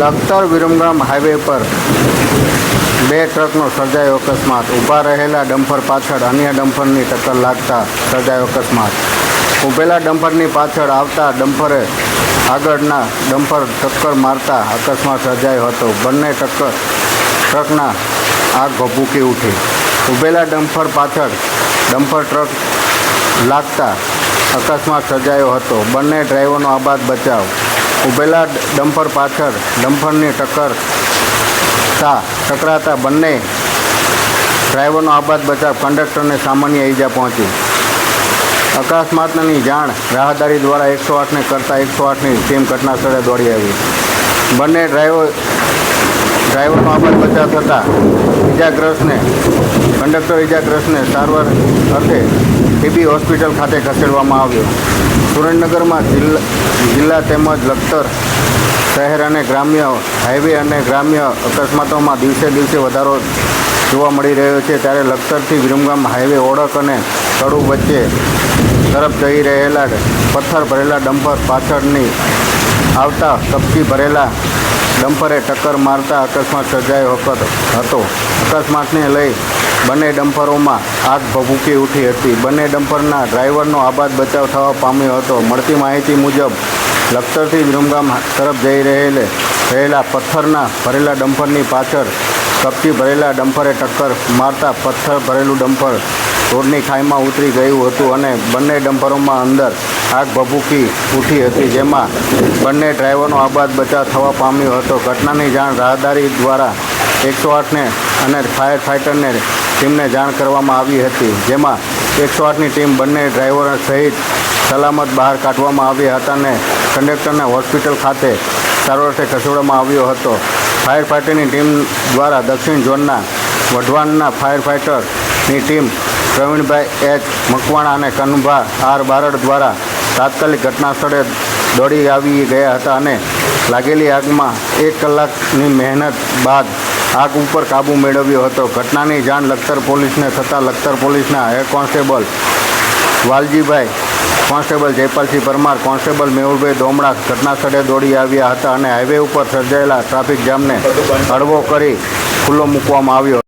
Lakhtar Viramgam highway પર બે ટ્રકનો સર્જાયો અકસ્માત. ઊભા રહેલા ડમ્ફર પાછળ અન્ય ડમ્ફરની ટક્કર લાગતા સર્જાયો અકસ્માત. ઊભેલા ડમ્ફરની પાછળ આવતા ડમ્ફરે આગળના ડમ્ફર ટક્કર મારતા અકસ્માત સર્જાયો હતો. બંને ટક્કર ટ્રકના આગ ભભૂકી ઉઠી. ઊભેલા ડમ્ફર પાછળ ડમ્ફર ટ્રક લાગતા અકસ્માત સર્જાયો હતો. બંને ડ્રાઈવરનો આબાદ બચાવ ઊભેલા ડમ્પર પાછળ ડમ્પરની ટક્કર તા ટકરાતા બંને ડ્રાઈવરનો આબાદ બચાવ કંડક્ટરને સામાન્ય ઈજા પહોંચી. અકસ્માતની જાણ રાહદારી દ્વારા એકસો આઠને કરતાં એકસો આઠની ટીમ ઘટના સ્થળે દોડી આવી. બંને ડ્રાઈવર, ડ્રાઈવરનો આબાદ બચાવ થતાં ઈજાગ્રસ્તને, કંડક્ટર ઈજાગ્રસ્તને સારવાર અર્થે ટીબી હોસ્પિટલ ખાતે ખસેડવામાં આવ્યો. સુરેન્દ્રનગરમાં જિલ્લા જિલ્લા તેમજ લખતર શહેર અને ગ્રામ્ય હાઈવે અને ગ્રામ્ય અકસ્માતોમાં દિવસે દિવસે વધારો જોવા મળી રહ્યો છે. ત્યારે લખતરથી વિરમગામ હાઈવે ઓળખ અને કડુ વચ્ચે તરફ જઈ રહેલા પથ્થર ભરેલા ડમ્પર પાછળની આવતા કપચી ભરેલા ડમ્પરે ટક્કર મારતા અકસ્માત સર્જાયો હતો. અકસ્માતને લઈ બંને ડમ્પરોમાં આગ ભભૂકી ઉઠી હતી. બંને ડમ્પરના ડ્રાઈવરનો આબાદ બચાવ થવા પામ્યો હતો. મળતી માહિતી મુજબ, લખતરથી વિરમગામ તરફ જઈ રહેલે, રહેલા પથ્થરના ભરેલા ડમ્પરની પાછળ કપચી ભરેલા ડમ્પરે ટક્કર મારતા પથ્થર ભરેલું ડમ્પર રોડની ખાઈમાં ઉતરી ગયું હતું અને બંને ડમ્પરોમાં અંદર આગ ભભૂકી ઉઠી હતી, જેમાં બંને ડ્રાઈવરનો આબાદ બચાવ થવા પામ્યો હતો. ઘટનાની જાણ રાહદારી દ્વારા એકસો આઠને અને ફાયર ફાઇટરને ટીમને જાણ કરવામાં આવી હતી, જેમાં એકસો આઠની ટીમ બંને ડ્રાઈવરો સહિત સલામત બહાર કાઢવામાં આવ્યા હતા અને કંડક્ટરને હોસ્પિટલ ખાતે સારવારથી ખસેડવામાં આવ્યો હતો. ફાયર ફાઇટરની ટીમ દ્વારા દક્ષિણ ઝોનના વઢવાણના ફાયર ફાઇટરની ટીમ પ્રવીણભાઈ એચ. મકવાણા અને કનુભા આર. બારડ દ્વારા તાત્કાલિક ઘટના સ્થળે દોડી આવી ગયા હતા અને લાગેલી આગમાં એક કલાકની મહેનત બાદ આગ ઉપર કાબૂ મેળવ્યો હતો. ઘટનાની જાણ લખતર પોલીસને થતાં લખતર પોલીસના head constable Valjibhai, constable Jaypalsinh Parmar, constable Mehulbhai Domda ઘટના સ્થળે દોડી આવ્યા હતા અને હાઈવે ઉપર સર્જાયેલા ટ્રાફિક જામને હળવો કરી ખુલ્લો મૂકવામાં આવ્યો